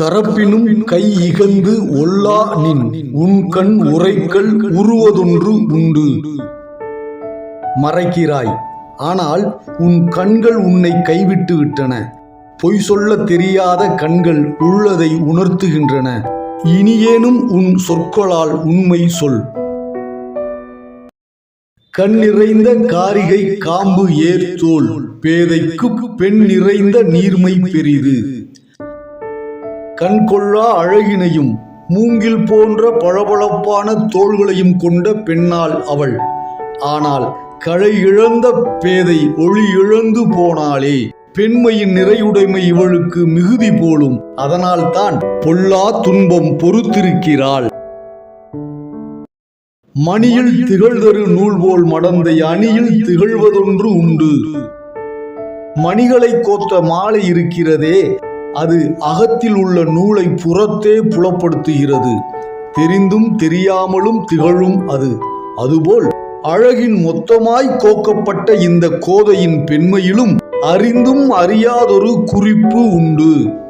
கரப்பினும் கை இகந்து ஒல்லா நின். உன் கண் உரைக்கல் உருவதொன்று உண்டு. மறைக்கிறாய். ஆனால் உன் கண்கள் உன்னை கைவிட்டு விட்டன. பொய் சொல்ல தெரியாத கண்கள் உள்ளதை உணர்த்துகின்றன. இனியேனும் உன் சொற்களால் உண்மை சொல். கண் நிறைந்த காரிகை காம்பு ஏர் தோல். பேதைக்கு பெண் நிறைந்த நீர்மை பெரிது. கண் கொள்ளா அழகினையும் மூங்கில் போன்ற பளபளப்பான தோள்களையும் கொண்ட பெண்ணாள் அவள். ஆனால் களை இழந்த பேதை ஒளி இழந்து போனாளே. பெண்மையின் நிறையுடைமை இவளுக்கு மிகுதி போலும். அதனால் தான் பொல்லா துன்பம் பொறுத்திருக்கிறாள். மணியில் திகழ்தரு நூல் போல் மடந்தை அணியில் திகழ்வதொன்று உண்டு. மணிகளை கோத்த மாலை இருக்கிறதே. அது அகத்தில் உள்ள நூலை புறத்தே புலப்படுத்துகிறது. தெரிந்தும் தெரியாமலும் திகழும் அது. அதுபோல் அழகின் மொத்தமாய் கோக்கப்பட்ட இந்த கோதையின் பெண்மையிலும் அறிந்தும் அறியாதொரு குறிப்பு உண்டு.